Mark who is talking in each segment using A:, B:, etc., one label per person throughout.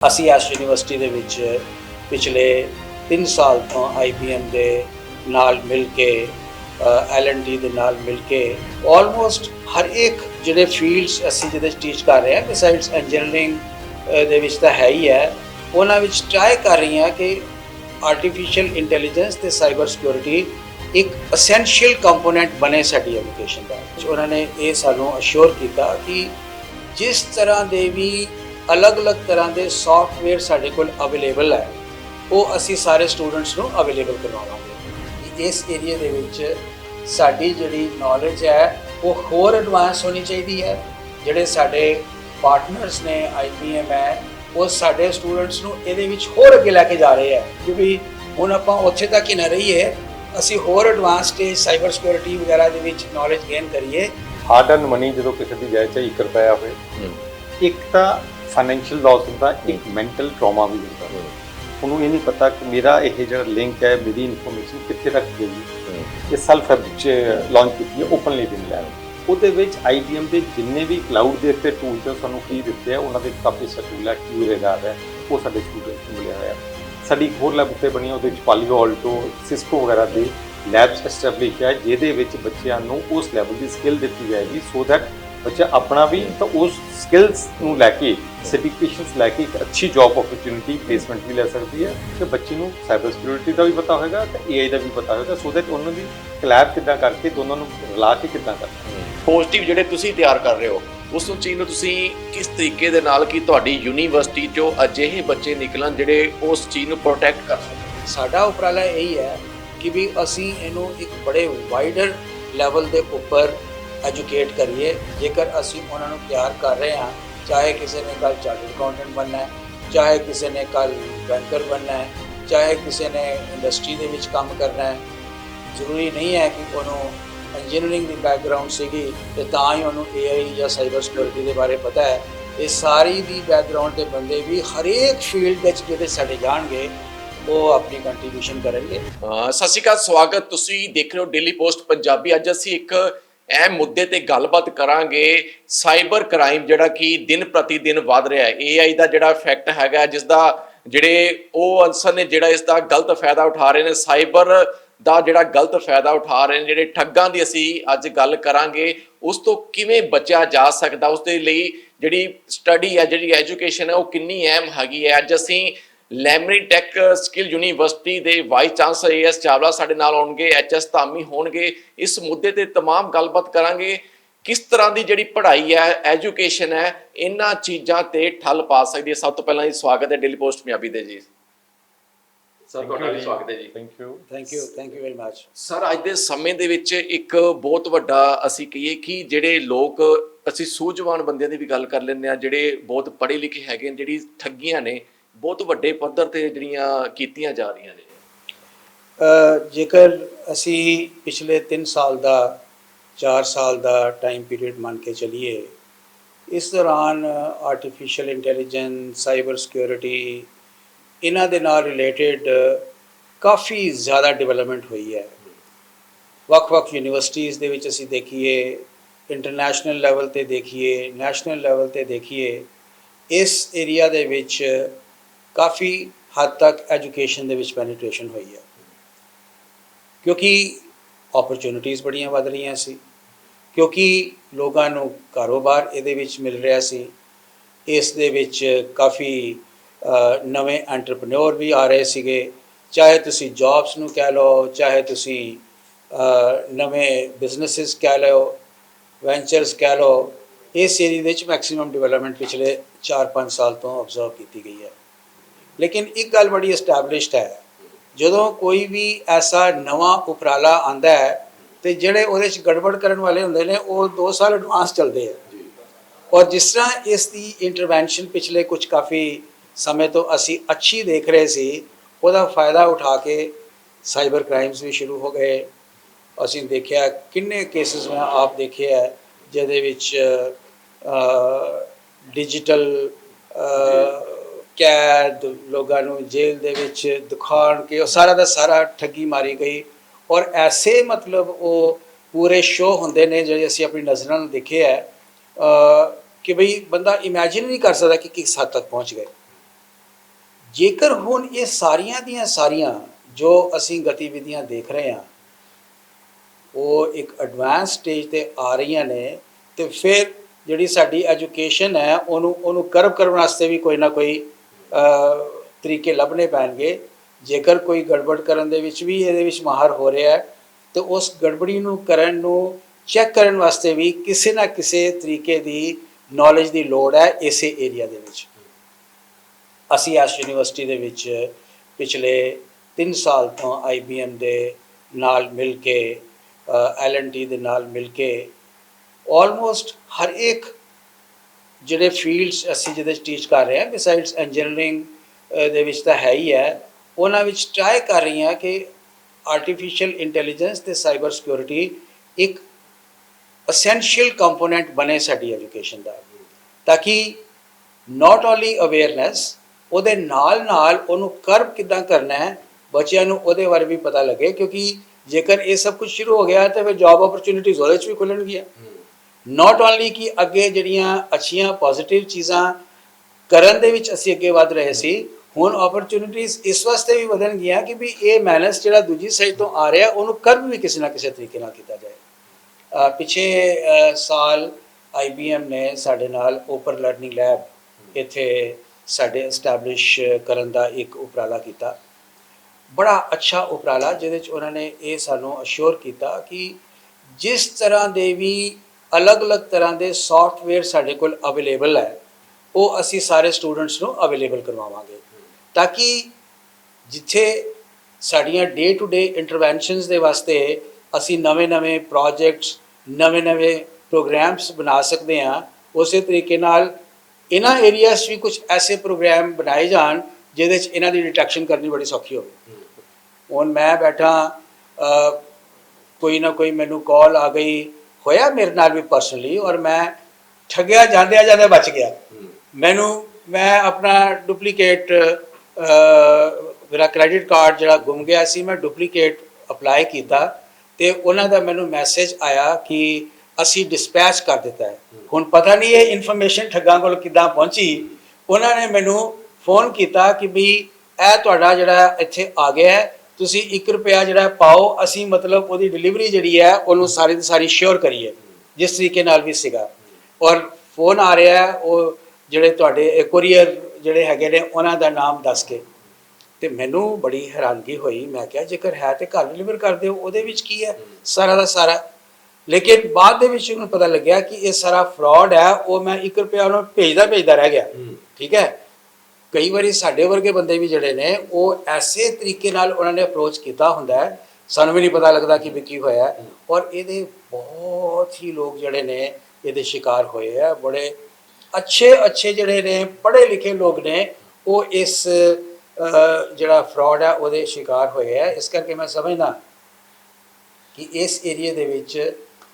A: ਅਸੀਂ ਇਸ ਯੂਨੀਵਰਸਿਟੀ ਦੇ ਵਿੱਚ ਪਿਛਲੇ 3 ਸਾਲ ਤੋਂ IBM ਦੇ ਨਾਲ ਮਿਲ ਕੇ L&D ਦੇ ਨਾਲ ਮਿਲ ਕੇ ਆਲਮੋਸਟ ਹਰ ਇੱਕ ਜਿਹੜੇ ਫੀਲਡਸ ਅਸੀਂ ਜਿਹਦੇ ਟੀਚ ਕਰ ਰਹੇ ਹਾਂ ਬਿਸਾਈਡਸ ਇੰਜੀਨੀਅਰਿੰਗ ਦੇ ਵਿੱਚ ਤਾਂ ਹੈ ਹੀ ਹੈ, ਉਹਨਾਂ ਵਿੱਚ ਟਰਾਈ ਕਰ ਰਹੀ ਹਾਂ ਕਿ ਆਰਟੀਫੀਸ਼ੀਅਲ ਇੰਟੈਲੀਜੈਂਸ ਤੇ ਸਾਈਬਰ ਸਿਕਿਉਰਿਟੀ ਇੱਕ ਅਸੈਂਸ਼ੀਅਲ ਕੰਪੋਨੈਂਟ ਬਣੇ ਸਾਡੀ ਐਜੂਕੇਸ਼ਨ ਦਾ। ਉਹਨਾਂ ਨੇ ਇਹ ਸਾਨੂੰ ਅਸ਼ੋਰ ਕੀਤਾ ਕਿ ਜਿਸ ਤਰ੍ਹਾਂ ਦੇ ਵੀ ਅਲੱਗ-ਅਲੱਗ ਤਰ੍ਹਾਂ ਦੇ ਸੌਫਟਵੇਅਰ ਸਾਡੇ ਕੋਲ ਅਵੇਲੇਬਲ ਹੈ। ਉਹ ਅਸੀਂ ਸਾਰੇ ਸਟੂਡੈਂਟਸ ਨੂੰ ਅਵੇਲੇਬਲ ਕਰਵਾਵਾਂਗੇ। ਇਸ ਏਰੀਆ ਦੇ ਵਿੱਚ ਸਾਡੀ ਜਿਹੜੀ ਨੌਲੇਜ ਹੈ ਉਹ ਹੋਰ ਐਡਵਾਂਸ ਹੋਣੀ ਚਾਹੀਦੀ ਹੈ। ਜਿਹੜੇ ਸਾਡੇ ਪਾਰਟਨਰਸ ਨੇ IBM ਹੈ ਉਹ ਸਾਡੇ ਸਟੂਡੈਂਟਸ ਨੂੰ ਇਹਦੇ ਵਿੱਚ ਹੋਰ ਅੱਗੇ ਲੈ ਕੇ ਜਾ ਰਹੇ ਹੈ। ਕਿਉਂਕਿ ਹੁਣ ਆਪਾਂ ਉੱਥੇ ਤੱਕ ਹੀ ਨਾ ਰਹੀਏ ਅਸੀਂ ਹੋਰ ਐਡਵਾਂਸ ਸਟੇਜ ਸਾਈਬਰ ਸਿਕਿਉਰਿਟੀ ਵਗੈਰਾ ਦੇ ਵਿੱਚ ਨੌਲੇਜ ਗੇਨ ਕਰੀਏ।
B: ਹਾਰਡ ਅਰਨ ਮਨੀ ਜਦੋਂ ਕਿਸੇ ਦੀ ਜਾਇ ਚਾਹੇ 1 ਰੁਪਿਆ ਹੋਵੇ ਇੱਕ ਤਾਂ ਫਾਈਨੈਂਸ਼ੀਅਲ ਲਾਸ ਹੁੰਦਾ ਇੱਕ ਮੈਂਟਲ ਟਰਾਮਾ ਵੀ ਹੁੰਦਾ ਉਹਨੂੰ ਇਹ ਨਹੀਂ ਪਤਾ ਕਿ ਮੇਰਾ ਇਹ ਜਿਹੜਾ ਲਿੰਕ ਹੈ ਮੇਰੀ ਇਨਫੋਰਮੇਸ਼ਨ ਕਿੱਥੇ ਤੱਕ ਗਈ ਇਹ ਸੈਲਫ ਫੈਬਰਿਕ ਲਾਂਚ ਕੀਤੀ ਹੈ ਓਪਨਲੀ ਵੀ ਲੈਬ ਉਹਦੇ ਵਿੱਚ IBM ਦੇ ਜਿੰਨੇ ਵੀ ਕਲਾਊਡ ਦੇ ਉੱਤੇ ਟੂਲਸ ਹੈ ਸਾਨੂੰ ਕੀ ਦਿੱਤੇ ਆ। ਉਹਨਾਂ ਦੇ ਕਾਫੀ ਸਕੂਲ ਹੈ ਕਿਊਰੇਗਾਰ ਹੈ ਉਹ ਸਾਡੇ ਸਟੂਡੈਂਟਸ ਨੂੰ ਮਿਲਿਆ ਹੋਇਆ। ਸਾਡੀ ਇੱਕ ਹੋਰ ਲੈਬ ਉੱਤੇ ਬਣੀ ਉਹਦੇ ਵਿੱਚ ਪਾਲੀਓ ਆਲਟੋ ਸਿਸਕੋ ਵਗੈਰਾ ਦੇ ਲੈਬਸ ਐਸਟੈਬਲਿਸ਼ ਹੈ ਜਿਹਦੇ ਵਿੱਚ ਬੱਚਿਆਂ ਨੂੰ ਉਸ ਲੈਵਲ ਦੀ ਸਕਿੱਲ ਦਿੱਤੀ ਜਾਏਗੀ। ਸੋ ਦੈਟ ਬੱਚਾ ਆਪਣਾ ਵੀ ਤਾਂ ਉਸ ਸਕਿੱਲਸ ਨੂੰ ਲੈ ਕੇ ਸਿਵਿਕ ਪੇਸ਼ੈਂਟਸ ਲੈ ਕੇ ਇੱਕ ਅੱਛੀ ਜੌਬ ਓਪਰਚੁਨਿਟੀ ਪਲੇਸਮੈਂਟ ਵੀ ਲੈ ਸਕਦੀ ਹੈ ਤੇ ਬੱਚੇ ਨੂੰ ਸਾਈਬਰ ਸਿਕਿਉਰਿਟੀ ਦਾ ਵੀ ਪਤਾ ਹੋਏਗਾ ਤੇ ਏਆਈ ਦਾ ਵੀ ਪਤਾ ਹੋਏਗਾ ਸੋ ਦੈਟ ਉਹਨਾਂ ਦੀ ਕਲੈਬ ਕਿੱਦਾਂ ਕਰਕੇ ਦੋਨਾਂ ਨੂੰ ਰਲਾ ਕੇ ਕਿੱਦਾਂ ਕਰਨਾ
C: ਪੋਜ਼ਿਟਿਵ ਜਿਹੜੇ ਤੁਸੀਂ ਤਿਆਰ ਕਰ ਰਹੇ ਹੋ ਉਸ ਨੂੰ ਚੀਜ਼ ਨੂੰ ਤੁਸੀਂ ਕਿਸ ਤਰੀਕੇ ਦੇ ਨਾਲ ਕਿ ਤੁਹਾਡੀ ਯੂਨੀਵਰਸਿਟੀ ਚੋਂ ਅਜਿਹੇ ਬੱਚੇ ਨਿਕਲਣ ਜਿਹੜੇ ਉਸ ਚੀਜ਼ ਨੂੰ ਪ੍ਰੋਟੈਕਟ ਕਰ ਸਕਣ?
A: ਸਾਡਾ ਉਪਰਾਲਾ ਇਹੀ ਹੈ ਕਿ ਵੀ ਅਸੀਂ ਇਹਨੂੰ ਇੱਕ ਬੜੇ ਵਾਈਡਰ ਲੈਵਲ ਦੇ ਉੱਪਰ ਐਜੂਕੇਟ ਕਰੀਏ ਜੇਕਰ ਅਸੀਂ ਉਹਨਾਂ ਨੂੰ ਤਿਆਰ ਕਰ ਰਹੇ ਹਾਂ ਚਾਹੇ ਕਿਸੇ ਨੇ ਕੱਲ ਚਾਰਟਰਡ ਅਕਾਊਂਟੈਂਟ ਬਣਨਾ ਹੈ ਚਾਹੇ ਕਿਸੇ ਨੇ ਕੱਲ ਬੈਂਕਰ ਬਣਨਾ ਹੈ ਚਾਹੇ ਕਿਸੇ ਨੇ ਇੰਡਸਟਰੀ ਦੇ ਵਿੱਚ ਕੰਮ ਕਰਨਾ ਹੈ ਜ਼ਰੂਰੀ ਨਹੀਂ ਹੈ ਕਿ ਉਹਨੂੰ ਇੰਜੀਨੀਅਰਿੰਗ ਦੀ ਬੈਕਗ੍ਰਾਉਂਡ ਸੀਗੀ ਤੇ ਤਾਂ ਹੀ ਉਹਨੂੰ AI ਜਾਂ ਸਾਈਬਰ ਸਿਕਿਉਰਿਟੀ ਦੇ ਬਾਰੇ ਪਤਾ ਹੈ ਇਹ ਸਾਰੀ ਦੀ ਬੈਕਗ੍ਰਾਉਂਡ ਦੇ ਬੰਦੇ ਵੀ ਹਰੇਕ ਫੀਲਡ ਵਿੱਚ ਜਿਹੜੇ ਸਾਡੇ ਜਾਣਗੇ ਉਹ ਆਪਣੀ ਕੰਟਰੀਬਿਊਸ਼ਨ ਕਰਨਗੇ
C: ਸਤਿ ਸ਼੍ਰੀ ਅਕਾਲ ਸਵਾਗਤ ਤੁਸੀਂ ਦੇਖ ਰਹੇ ਹੋ ਡੇਲੀ ਪੋਸਟ ਪੰਜਾਬੀ ਅੱਜ ਅਸੀਂ ਇੱਕ ਅਹਿਮ ਮੁੱਦੇ ਤੇ ਗੱਲਬਾਤ ਕਰਾਂਗੇ। ਸਾਈਬਰ ਕ੍ਰਾਈਮ ਜਿਹੜਾ ਕਿ ਦਿਨ ਪ੍ਰਤੀ ਦਿਨ ਵਧ ਰਿਹਾ ਹੈ। AI ਦਾ ਜਿਹੜਾ ਇਫੈਕਟ ਹੈਗਾ ਜਿਸ ਦਾ ਜਿਹੜੇ ਉਹ ਅਨਸਰ ਨੇ ਜਿਹੜਾ ਇਸ ਦਾ ਗਲਤ ਫਾਇਦਾ ਉਠਾ ਰਹੇ ਨੇ, ਸਾਈਬਰ ਦਾ ਜਿਹੜਾ ਗਲਤ ਫਾਇਦਾ ਉਠਾ ਰਹੇ ਨੇ, ਜਿਹੜੇ ਠੱਗਾਂ ਦੀ ਅਸੀਂ ਅੱਜ ਗੱਲ ਕਰਾਂਗੇ, ਉਸ ਤੋਂ ਕਿਵੇਂ ਬਚਿਆ ਜਾ ਸਕਦਾ, ਉਸ ਦੇ ਲਈ ਜਿਹੜੀ ਸਟੱਡੀ ਹੈ, ਜਿਹੜੀ ਐਜੂਕੇਸ਼ਨ ਹੈ, ਉਹ ਕਿੰਨੀ ਅਹਿਮ ਹੈਗੀ ਹੈ। ਅੱਜ ਅਸੀਂ ਲੈਮਰੀ ਟੈਕ ਸਕਿੱਲ ਯੂਨੀਵਰਸਿਟੀ ਦੇ ਵਾਈਸ ਚਾਂਸਲਰ ਏਐਸ ਚਾਵਲਾ ਸਾਡੇ ਨਾਲ ਹੋਣਗੇ ਐਚਐਸ ਧਾਮੀ ਹੋਣਗੇ ਇਸ ਮੁੱਦੇ ਤੇ तमाम ਗੱਲਬਾਤ ਕਰਾਂਗੇ ਕਿਸ ਤਰ੍ਹਾਂ ਦੀ ਜਿਹੜੀ ਪੜ੍ਹਾਈ ਹੈ ਐਜੂਕੇਸ਼ਨ ਹੈ ਇਹਨਾਂ ਚੀਜ਼ਾਂ ਤੇ ਠੱਲ ਪਾ ਸਕਦੀ ਹੈ ਸਭ ਤੋਂ ਪਹਿਲਾਂ ਜੀ ਸਵਾਗਤ ਹੈ ਡੇਲੀ ਪੋਸਟ ਪੰਜਾਬੀ ਦੇ ਜੀ ਸਰ ਤੁਹਾਡਾ ਵੀ ਸਵਾਗਤ ਹੈ ਜੀ
B: thank you
A: thank you thank you very much
C: sir ਅੱਜ ਦੇ ਸਮੇਂ ਦੇ ਵਿੱਚ ਇੱਕ ਬਹੁਤ ਵੱਡਾ ਅਸੀਂ ਕਹੀਏ ਕਿ ਜਿਹੜੇ ਲੋਕ ਅਸੀਂ ਸੂਝਵਾਨ ਬੰਦਿਆਂ ਦੀ ਵੀ ਗੱਲ ਕਰ ਲੈਂਦੇ ਆ ਜਿਹੜੇ ਬਹੁਤ ਪੜ੍ਹੇ ਲਿਖੇ ਹੈਗੇ ਨੇ ਜਿਹੜੀ ਠੱਗੀਆਂ ਨੇ ਬਹੁਤ ਵੱਡੇ ਪੱਧਰ ਤੇ ਜਿਹੜੀਆਂ ਕੀਤੀਆਂ ਜਾ ਰਹੀਆਂ ਨੇ।
A: ਜੇਕਰ ਅਸੀਂ ਪਿਛਲੇ 3 ਸਾਲ ਦਾ 4 ਸਾਲ ਦਾ ਟਾਈਮ ਪੀਰੀਅਡ ਮੰਨ ਕੇ ਚੱਲੀਏ, ਇਸ ਦੌਰਾਨ ਆਰਟੀਫੀਸ਼ੀਅਲ ਇੰਟੈਲੀਜੈਂਸ ਸਾਈਬਰ ਸਿਕਿਉਰਿਟੀ ਇਹਨਾਂ ਦੇ ਨਾਲ ਰਿਲੇਟਡ ਕਾਫੀ ਜ਼ਿਆਦਾ ਡਿਵੈਲਪਮੈਂਟ ਹੋਈ ਹੈ। ਵੱਖ-ਵੱਖ ਯੂਨੀਵਰਸਿਟੀਜ਼ ਦੇ ਵਿੱਚ ਅਸੀਂ ਦੇਖੀਏ ਇੰਟਰਨੈਸ਼ਨਲ ਲੈਵਲ ਤੇ ਦੇਖੀਏ ਨੈਸ਼ਨਲ ਲੈਵਲ ਤੇ ਦੇਖੀਏ, ਇਸ ਏਰੀਆ ਦੇ ਵਿੱਚ ਕਾਫੀ ਹੱਦ ਤੱਕ ਐਜੂਕੇਸ਼ਨ ਦੇ ਵਿੱਚ ਪੈਨੀਟ੍ਰੇਸ਼ਨ ਹੋਈ ਹੈ। ਕਿਉਂਕਿ ਓਪਰਚ्युनिटीज ਬੜੀਆਂ ਵਧ ਰਹੀਆਂ ਸੀ। ਕਿਉਂਕਿ ਲੋਕਾਂ ਨੂੰ ਕਾਰੋਬਾਰ ਇਹਦੇ ਵਿੱਚ ਮਿਲ ਰਿਹਾ ਸੀ। ਇਸ ਦੇ ਵਿੱਚ ਕਾਫੀ ਨਵੇਂ ਐਂਟਰਪ੍ਰੈਨਿਓਰ ਵੀ ਆ ਰਹੇ ਸੀਗੇ। ਚਾਹੇ ਤੁਸੀਂ ਜੌਬਸ ਨੂੰ ਕਹਿ ਲਓ, ਚਾਹੇ ਤੁਸੀਂ ਨਵੇਂ ਬਿਜ਼ਨੈਸਸ ਕਹਿ ਲਓ ਵੈਂਚਰਸ ਕਹਿ ਲਓ, ਇਸ ਏਰੀਆ ਦੇ ਵਿੱਚ ਮੈਕਸਿਮਮ ਡਿਵੈਲਪਮੈਂਟ ਪਿਛਲੇ 4-5 ਸਾਲ ਤੋਂ ਆਬਜ਼ਰਵ ਕੀਤੀ ਗਈ ਹੈ। ਲੇਕਿਨ ਇੱਕ ਗੱਲ ਬੜੀ ਐਸਟੈਬਲਿਸ਼ਡ ਹੈ ਜਦੋਂ ਕੋਈ ਵੀ ਐਸਾ ਨਵਾਂ ਉਪਰਾਲਾ ਆਂਦਾ ਹੈ ਤੇ ਜਿਹੜੇ ਉਹਦੇ ਵਿੱਚ ਗੜਬੜ ਕਰਨ ਵਾਲੇ ਹੁੰਦੇ ਨੇ ਉਹ 2 ਸਾਲ ਐਡਵਾਂਸ ਚੱਲਦੇ ਆ। ਔਰ ਜਿਸ ਤਰ੍ਹਾਂ ਇਸ ਦੀ ਇੰਟਰਵੈਂਸ਼ਨ ਪਿਛਲੇ ਕੁਝ ਕਾਫੀ ਸਮੇਂ ਤੋਂ ਅਸੀਂ ਅੱਛੀ ਦੇਖ ਰਹੇ ਸੀ ਉਹਦਾ ਫਾਇਦਾ ਉਠਾ ਕੇ ਸਾਈਬਰ ਕ੍ਰਾਈਮਸ ਵੀ ਸ਼ੁਰੂ ਹੋ ਗਏ। ਅਸੀਂ ਦੇਖਿਆ ਕਿੰਨੇ ਕੇਸਿਸ ਮੈਂ ਆਪ ਦੇਖਿਆ ਹੈ ਜਿਹਦੇ ਵਿੱਚ ਡਿਜੀਟਲ ਕੈਦ, ਲੋਕਾਂ ਨੂੰ ਜੇਲ੍ਹ ਦੇ ਵਿੱਚ ਦਿਖਾਉਣ ਕਿ ਉਹ ਸਾਰਾ ਦਾ ਸਾਰਾ ਠੱਗੀ ਮਾਰੀ ਗਈ। ਔਰ ਐਸੇ ਮਤਲਬ ਉਹ ਪੂਰੇ ਸ਼ੋਅ ਹੁੰਦੇ ਨੇ ਜਿਹੜੇ ਅਸੀਂ ਆਪਣੀ ਨਜ਼ਰਾਂ ਨਾਲ ਦੇਖੇ ਹੈ ਕਿ ਭਈ ਬੰਦਾ ਇਮੇਜਿਨ ਨਹੀਂ ਕਰ ਸਕਦਾ ਕਿ ਕਿਸ ਹੱਦ ਤੱਕ ਪਹੁੰਚ ਗਏ ਜੇਕਰ ਹੁਣ ਇਹ ਸਾਰੀਆਂ ਦੀਆਂ ਸਾਰੀਆਂ ਜੋ ਅਸੀਂ ਗਤੀਵਿਧੀਆਂ ਦੇਖ ਰਹੇ ਹਾਂ, ਉਹ ਇੱਕ ਐਡਵਾਂਸ ਸਟੇਜ ਤੇ ਆ ਰਹੀਆਂ ਨੇ ਤੇ ਫਿਰ ਜਿਹੜੀ ਸਾਡੀ ਐਜੂਕੇਸ਼ਨ ਹੈ, ਉਹਨੂੰ ਉਹਨੂੰ ਕਰਵ ਕਰਨ ਵਾਸਤੇ ਵੀ ਕੋਈ ਨਾ ਕੋਈ ਤਰੀਕੇ ਲੱਭਣੇ ਪੈਣਗੇ। ਜੇਕਰ ਕੋਈ ਗੜਬੜ ਕਰਨ ਦੇ ਵਿੱਚ ਵੀ, ਇਹਦੇ ਵਿੱਚ ਮਾਹਰ ਹੋ ਰਿਹਾ ਹੈ, ਤੇ ਉਸ ਗੜਬੜੀ ਨੂੰ ਕਰਨ ਨੂੰ ਚੈੱਕ ਕਰਨ ਵਾਸਤੇ ਵੀ ਕਿਸੇ ਨਾ ਕਿਸੇ ਤਰੀਕੇ ਦੀ ਨੌਲੇਜ ਦੀ ਲੋੜ ਹੈ ਇਸੇ ਏਰੀਆ ਦੇ ਵਿੱਚ। ਅਸੀਂ ਇਸ ਯੂਨੀਵਰਸਿਟੀ ਦੇ ਵਿੱਚ ਪਿਛਲੇ 3 ਸਾਲ ਤੋਂ IBM ਦੇ ਨਾਲ ਮਿਲ ਕੇ L&T ਦੇ ਨਾਲ ਮਿਲ ਕੇ ਆਲਮੋਸਟ ਹਰ ਇੱਕ ਜਿਹੜੇ ਫੀਲਡਸ ਅਸੀਂ ਜਿਹਦੇ ਚ ਟੀਚ ਕਰ ਰਹੇ ਹਾਂ ਬਿਸਾਈਡਸ ਇੰਜੀਨੀਅਰਿੰਗ ਦੇ ਵਿੱਚ ਤਾਂ ਹੈ ਹੀ ਹੈ, ਉਹਨਾਂ ਵਿੱਚ ਟਰਾਈ ਕਰ ਰਹੀ ਹਾਂ ਕਿ ਆਰਟੀਫੀਸ਼ੀਅਲ ਇੰਟੈਲੀਜੈਂਸ ਤੇ ਸਾਈਬਰ ਸਿਕਿਉਰਿਟੀ ਇੱਕ ਅਸੈਂਸ਼ੀਅਲ ਕੰਪੋਨੈਂਟ ਬਣੇ ਸਾਡੀ ਐਜੂਕੇਸ਼ਨ ਦਾ, ਤਾਂ ਕਿ ਨਾਟ ਓਨਲੀ ਅਵੇਅਰਨੈਸ ਉਹਦੇ ਨਾਲ ਨਾਲ ਉਹਨੂੰ ਕਰਬ ਕਿਦਾਂ ਕਰਨਾ ਹੈ, ਬੱਚਿਆਂ ਨੂੰ ਉਹਦੇ ਬਾਰੇ ਵੀ ਪਤਾ ਲੱਗੇ, ਕਿਉਂਕਿ ਜੇਕਰ ਇਹ ਸਭ ਕੁਝ ਸ਼ੁਰੂ ਹੋ ਗਿਆ ਤਾਂ ਫਿਰ ਜੌਬ ਓਪਰਚੁਨਿਟੀਜ਼ ਉਹਦੇ 'ਚ ਵੀ ਖੁੱਲਣਗੀਆਂ। ਨਾਟ ਓਨਲੀ ਕਿ ਅੱਗੇ ਜਿਹੜੀਆਂ ਅੱਛੀਆਂ ਪੋਜ਼ਿਟਿਵ ਚੀਜ਼ਾਂ ਕਰਨ ਦੇ ਵਿੱਚ ਅਸੀਂ ਅੱਗੇ ਵਧ ਰਹੇ ਸੀ ਹੁਣ ਓਪਰਚੁਨਿਟੀਜ਼ ਇਸ ਵਾਸਤੇ ਵੀ ਵਧਣਗੀਆਂ ਕਿ ਵੀ ਇਹ ਮੈਨਸ ਜਿਹੜਾ ਦੂਜੀ ਸਾਈਡ ਤੋਂ ਆ ਰਿਹਾ ਉਹਨੂੰ ਕਰਬ ਵੀ ਕਿਸੇ ਨਾ ਕਿਸੇ ਤਰੀਕੇ ਨਾਲ ਕੀਤਾ ਜਾਏ ਅ, ਪਿਛੇ ਅ, ਸਾਲ IBM ਨੇ ਸਾਡੇ ਨਾਲ ਓਪਨ ਲਰਨਿੰਗ ਲੈਬ ਇੱਥੇ ਸਾਡੇ ਐਸਟੈਬਲਿਸ਼ ਕਰਨ ਦਾ ਇੱਕ ਉਪਰਾਲਾ ਕੀਤਾ ਬੜਾ ਅੱਛਾ ਉਪਰਾਲਾ ਜਿਹਦੇ ਚ ਉਹਨਾਂ ਨੇ ਇਹ ਸਾਨੂੰ ਅਸ਼ੋਰ ਕੀਤਾ ਕਿ ਜਿਸ ਤਰ੍ਹਾਂ ਦੇ ਵੀ ਅਲੱਗ-ਅਲੱਗ ਤਰ੍ਹਾਂ ਦੇ ਸੌਫਟਵੇਅਰ ਸਾਡੇ ਕੋਲ ਅਵੇਲੇਬਲ ਹੈ। ਉਹ ਅਸੀਂ ਸਾਰੇ ਸਟੂਡੈਂਟਸ ਨੂੰ ਅਵੇਲੇਬਲ ਕਰਵਾਵਾਂਗੇ। ਤਾਂ ਕਿ ਜਿੱਥੇ ਸਾਡੀਆਂ ਡੇ ਟੂ ਡੇ ਇੰਟਰਵੈਂਸ਼ਨਸ ਦੇ ਵਾਸਤੇ ਅਸੀਂ ਨਵੇਂ-ਨਵੇਂ ਪ੍ਰੋਜੈਕਟਸ ਨਵੇਂ-ਨਵੇਂ ਪ੍ਰੋਗਰਾਮਸ ਬਣਾ ਸਕਦੇ ਹਾਂ, ਉਸੇ ਤਰੀਕੇ ਨਾਲ ਇਹਨਾਂ ਏਰੀਆਸ ਵੀ ਕੁਝ ਐਸੇ ਪ੍ਰੋਗਰਾਮ ਬਣਾਏ ਜਾਣ, ਜਿਹਦੇ 'ਚ ਇਹਨਾਂ ਦੀ ਡਿਟੈਕਸ਼ਨ ਕਰਨੀ ਬੜੀ ਸੌਖੀ ਹੋਵੇ। ਹੁਣ ਮੈਂ ਬੈਠਾ ਕੋਈ ਨਾ ਕੋਈ ਮੈਨੂੰ ਕਾਲ ਆ ਗਈ ਹੋਇਆ ਮੇਰੇ ਨਾਲ ਵੀ ਪਰਸਨਲੀ ਔਰ ਮੈਂ ਠੱਗਿਆ ਜਾਂਦਿਆਂ ਜਾਂਦਿਆਂ ਬਚ ਗਿਆ। ਮੈਨੂੰ ਮੈਂ ਆਪਣਾ ਡੁਪਲੀਕੇਟ ਮੇਰਾ ਕ੍ਰੈਡਿਟ ਕਾਰਡ ਜਿਹੜਾ ਗੁੰਮ ਗਿਆ ਸੀ ਮੈਂ ਡੁਪਲੀਕੇਟ ਅਪਲਾਈ ਕੀਤਾ ਤੇ ਉਹਨਾਂ ਦਾ ਮੈਨੂੰ ਮੈਸੇਜ ਆਇਆ ਕਿ ਅਸੀਂ ਡਿਸਪੈਚ ਕਰ ਦਿੱਤਾ ਹੈ। ਹੁਣ ਪਤਾ ਨਹੀਂ ਇਹ ਇਨਫੋਰਮੇਸ਼ਨ ਠੱਗਾਂ ਕੋਲ ਕਿੱਦਾਂ ਪਹੁੰਚੀ। ਉਹਨਾਂ ਨੇ ਮੈਨੂੰ ਫੋਨ ਕੀਤਾ ਕਿ ਵੀ ਇਹ ਤੁਹਾਡਾ ਜਿਹੜਾ ਇੱਥੇ ਆ ਗਿਆ ਹੈ ਤੁਸੀਂ 1 ਰੁਪਿਆ ਜਿਹੜਾ ਪਾਓ ਅਸੀਂ ਮਤਲਬ ਉਹਦੀ ਡਿਲੀਵਰੀ ਜਿਹੜੀ ਹੈ ਉਹਨੂੰ ਸਾਰੀ ਦੀ ਸਾਰੀ ਸ਼ੋਰ ਕਰੀਏ ਜਿਸ ਤਰੀਕੇ ਨਾਲ ਵੀ ਸੀਗਾ। ਔਰ ਫੋਨ ਆ ਰਿਹਾ ਹੈ ਉਹ ਜਿਹੜੇ ਤੁਹਾਡੇ ਕੋਰੀਅਰ ਜਿਹੜੇ ਹੈਗੇ ਨੇ ਉਹਨਾਂ ਦਾ ਨਾਮ ਦੱਸ ਕੇ। ਤੇ ਮੈਨੂੰ ਬੜੀ ਹੈਰਾਨਗੀ ਹੋਈ ਮੈਂ ਕਿਹਾ ਜੇਕਰ ਹੈ ਤੇ ਘਰ ਡਿਲੀਵਰ ਕਰ ਦਿਓ ਉਹਦੇ ਵਿੱਚ ਕੀ ਹੈ? ਸਾਰਾ ਦਾ ਸਾਰਾ। ਲੇਕਿਨ ਬਾਅਦ ਦੇ ਵਿੱਚ ਮੈਨੂੰ ਪਤਾ ਲੱਗਿਆ ਕਿ ਇਹ ਸਾਰਾ ਫਰਾਡ ਹੈ ਉਹ ਮੈਂ 1 ਰੁਪਿਆ ਉਹਨੂੰ ਭੇਜਦਾ ਭੇਜਦਾ ਰਹਿ ਗਿਆ। ਠੀਕ ਹੈ? ਕਈ ਵਾਰੀ ਸਾਡੇ ਵਰਗੇ ਬੰਦੇ ਵੀ ਜਿਹੜੇ ਨੇ, ਉਹ ਐਸੇ ਤਰੀਕੇ ਨਾਲ ਉਹਨਾਂ ਨੇ ਅਪਰੋਚ ਕੀਤਾ ਹੁੰਦਾ ਹੈ, ਸਾਨੂੰ ਵੀ ਨਹੀਂ ਪਤਾ ਲੱਗਦਾ ਕਿ ਵੀ ਕੀ ਹੋਇਆ ਔਰ ਇਹਦੇ ਬਹੁਤ ਹੀ ਲੋਕ ਜਿਹੜੇ ਨੇ, ਇਹਦੇ ਸ਼ਿਕਾਰ ਹੋਏ ਆ। ਬੜੇ ਅੱਛੇ ਅੱਛੇ ਜਿਹੜੇ ਨੇ, ਪੜ੍ਹੇ ਲਿਖੇ ਲੋਕ ਨੇ, ਉਹ ਇਸ ਜਿਹੜਾ ਫਰਾਡ ਹੈ, ਉਹਦੇ ਸ਼ਿਕਾਰ ਹੋਏ ਆ। ਇਸ ਕਰਕੇ ਮੈਂ ਸਮਝਦਾ ਕਿ ਇਸ ਏਰੀਆ ਦੇ ਵਿੱਚ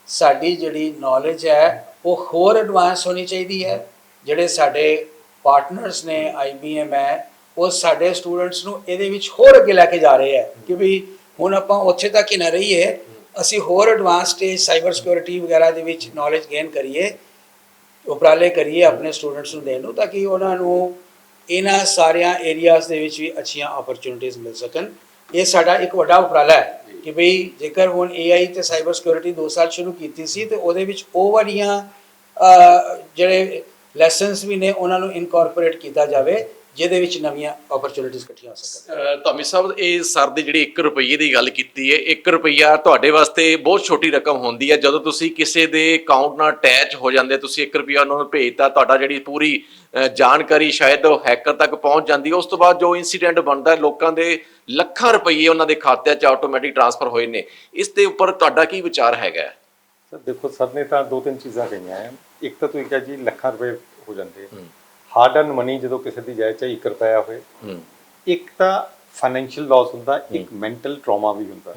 A: ਸਾਡੀ ਜਿਹੜੀ ਨੌਲੇਜ ਹੈ, ਉਹ ਹੋਰ ਐਡਵਾਂਸ ਹੋਣੀ ਚਾਹੀਦੀ ਹੈ। ਜਿਹੜੇ ਸਾਡੇ ਪਾਰਟਨਰਸ ਨੇ IBM ਹੈ, ਉਹ ਸਾਡੇ ਸਟੂਡੈਂਟਸ ਨੂੰ ਇਹਦੇ ਵਿੱਚ ਹੋਰ ਅੱਗੇ ਲੈ ਕੇ ਜਾ ਰਹੇ ਹੈ ਕਿ ਵੀ ਹੁਣ ਆਪਾਂ ਉੱਥੇ ਤੱਕ ਹੀ ਨਾ ਰਹੀਏ, ਅਸੀਂ ਹੋਰ ਐਡਵਾਂਸ ਸਟੇਜ ਸਾਈਬਰ ਸਿਕਿਉਰਿਟੀ ਵਗੈਰਾ ਦੇ ਵਿੱਚ ਨੌਲੇਜ ਗੇਨ ਕਰੀਏ, ਉਪਰਾਲੇ ਕਰੀਏ ਆਪਣੇ ਸਟੂਡੈਂਟਸ ਨੂੰ ਦੇਣ ਨੂੰ, ਤਾਂ ਕਿ ਉਹਨਾਂ ਨੂੰ ਇਹਨਾਂ ਸਾਰਿਆਂ ਏਰੀਆਜ਼ ਦੇ ਵਿੱਚ ਵੀ ਅੱਛੀਆਂ ਓਪਰਚੁਨਿਟੀਆਂ ਮਿਲ ਸਕਣ। ਇਹ ਸਾਡਾ ਇੱਕ ਵੱਡਾ ਉਪਰਾਲਾ ਹੈ ਕਿ ਭਈ ਜੇਕਰ ਹੁਣ AI ਤੇ ਸਾਈਬਰ ਸਿਕਿਉਰਿਟੀ 2 ਸਾਲ ਸ਼ੁਰੂ ਕੀਤੀ ਸੀ, ਤੇ ਉਹਦੇ ਵਿੱਚ ਉਹ ਵਾਲੀਆਂ ਜਿਹੜੇ ਲੈਸਨਸ ਵੀ ਨੇ ਉਹਨਾਂ ਨੂੰ ਇਨਕੋਰਪੋਰੇਟ ਕੀਤਾ ਜਾਵੇ ਜਿਹਦੇ ਵਿੱਚ ਨਵੀਆਂ ਓਪਰਚੁਨਿਟੀਆਂ ਇਕੱਠੀਆਂ ਹੋ ਸਕਣ।
C: ਧਾਮੀ ਸਾਹਿਬ ਇਹ ਸਰ ਦੀ ਜਿਹੜੀ 1 ਰੁਪਏ ਦੀ ਗੱਲ ਕੀਤੀ ਹੈ 1 ਰੁਪਈਆ ਤੁਹਾਡੇ ਵਾਸਤੇ ਬਹੁਤ ਛੋਟੀ ਰਕਮ ਹੁੰਦੀ ਹੈ। ਜਦੋਂ ਤੁਸੀਂ ਕਿਸੇ ਦੇ ਅਕਾਊਂਟ ਨਾਲ ਅਟੈਚ ਹੋ ਜਾਂਦੇ ਤੁਸੀਂ 1 ਰੁਪਿਆ ਉਹਨਾਂ ਨੂੰ ਭੇਜਤਾ ਤੁਹਾਡਾ ਜਿਹੜੀ ਪੂਰੀ ਜਾਣਕਾਰੀ ਸ਼ਾਇਦ ਉਹ ਹੈਕਰ ਤੱਕ ਪਹੁੰਚ ਜਾਂਦੀ ਹੈ ਉਸ ਤੋਂ ਬਾਅਦ ਜੋ ਇਨਸੀਡੈਂਟ ਬਣਦਾ ਹੈ, ਲੋਕਾਂ ਦੇ ਲੱਖਾਂ ਰੁਪਏ ਉਹਨਾਂ ਦੇ ਖਾਤਿਆਂ 'ਚ ਆਟੋਮੈਟਿਕ ਟ੍ਰਾਂਸਫਰ ਹੋਏ ਨੇ। ਇਸ ਦੇ ਉੱਪਰ ਤੁਹਾਡਾ ਕੀ ਵਿਚਾਰ ਹੈਗਾ?
B: ਸਰ ਦੇਖੋ ਸਰ ਨੇ ਤਾਂ ਦੋ ਤਿੰਨ ਚੀਜ਼ਾਂ ਕਹੀਆਂ ਹੈ ਇੱਕ ਤਾਂ ਤੁਸੀਂ ਕਿਹਾ ਜੀ ਲੱਖਾਂ ਰੁਪਏ ਹੋ ਜਾਂਦੇ ਹਾਰਡ ਅਰਨ ਮਨੀ ਜਦੋਂ ਕਿਸੇ ਦੀ ਜਾਏ ਚਾਹੇ 1 ਰੁਪਿਆ ਹੋਏ। ਇੱਕ ਤਾਂ ਫਾਈਨੈਂਸ਼ੀਅਲ ਲਾਸ ਹੁੰਦਾ ਇੱਕ ਮੈਂਟਲ ਟਰਾਮਾ ਵੀ ਹੁੰਦਾ।